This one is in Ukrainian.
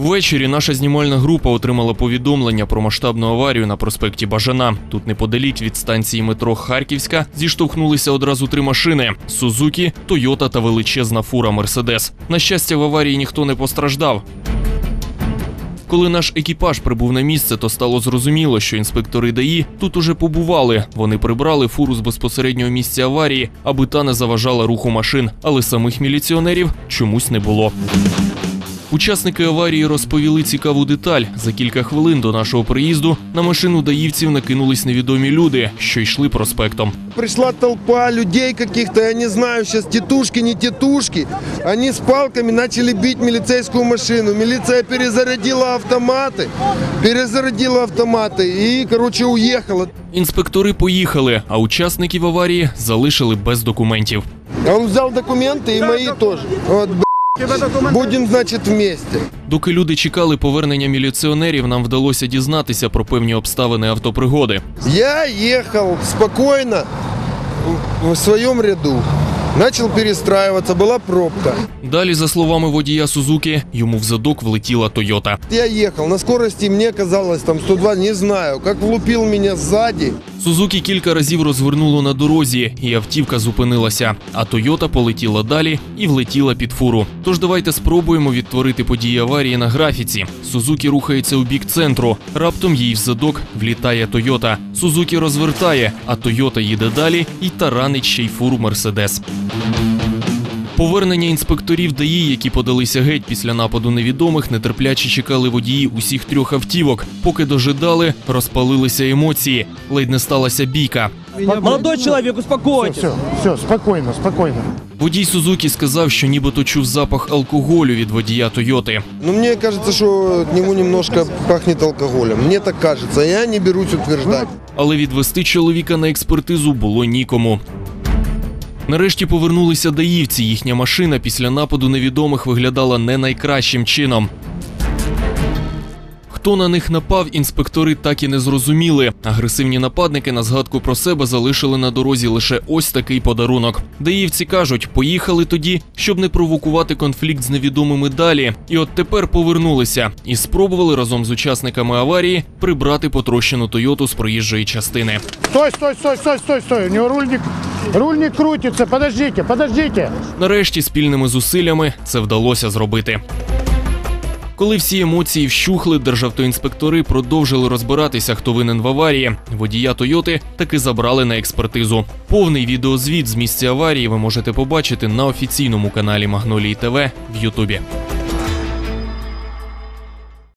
Ввечері наша знімальна група отримала повідомлення про масштабну аварію на проспекті Бажана. Тут неподалік від станції метро Харківська зіштовхнулися одразу три машини: Сузукі, Тойота та величезна фура Мерседес. На щастя, в аварії ніхто не постраждав. Коли наш екіпаж прибув на місце, то стало зрозуміло, що інспектори ДАІ тут уже побували. Вони прибрали фуру з безпосереднього місця аварії, аби та не заважала руху машин, але самих міліціонерів чомусь не було. Учасники аварії розповіли цікаву деталь. За кілька хвилин до нашого приїзду на машину даївців накинулись невідомі люди, що йшли проспектом. Пришла толпа людей каких-то, я не знаю, сейчас тетушки, не тетушки. Они с палками начали бить милицейскую машину. Милиция перезарядила автоматы, перезарядила автоматы и, короче, уехала. Інспектори поїхали, а учасників аварії залишили без документів. А Он взял документы и мои тоже. Вот, б***ь. Будем, значит, вместе. Доки люди чекали повернення міліціонерів, нам вдалося дізнатися про певні обставини автопригоди. Я ехал спокойно в- своем ряду. Начал перестраиваться, была пробка. Далі, за словами водія Сузуки, йому в задок влетіла Тойота. Я ехал на скорости, мне казалось, там 102, не знаю, как влупил меня сзади. Сузуки кілька разів розвернуло на дорозі, і автівка зупинилася. А Тойота полетіла далі і влетіла під фуру. Тож давайте спробуємо відтворити події аварії на графіці. Сузуки рухається у бік центру. Раптом їй в задок влітає Тойота. Сузуки розвертає, а Тойота їде далі і таранить ще й фуру Мерседес. Повернення інспекторів ДАІ, які подалися геть після нападу невідомих, нетерпляче чекали водії усіх трьох автівок. Поки дожидали, розпалилися емоції. Ледь не сталася бійка. Молодой человек, успокойтесь. Все, все, спокойно, спокойно. Водій Сузуки сказав, що нібито чув запах алкоголю від водія Тойоти. Но мне кажется, что от него немножко пахнет алкоголем. Мне так кажется, я не берусь утверждать. Але відвести чоловіка на експертизу було нікому. Нарешті повернулися даївці. Їхня машина після нападу невідомих виглядала не найкращим чином. Хто на них напав, інспектори так і не зрозуміли. Агресивні нападники на згадку про себе залишили на дорозі лише ось такий подарунок. Даївці кажуть, поїхали тоді, щоб не провокувати конфлікт з невідомими далі. І от тепер повернулися і спробували разом з учасниками аварії прибрати потрощену Тойоту з проїжджої частини. Стой, стой, стой, стой, стой, стой. У него рульник, рульник крутится. Подождите, подождите. Нарешті спільними зусиллями це вдалося зробити. Коли всі емоції вщухли, державтоінспектори продовжили розбиратися, хто винен в аварії. Водія Тойоти таки забрали на експертизу. Повний відеозвіт з місця аварії ви можете побачити на офіційному каналі Магнолії ТВ в Ютубі.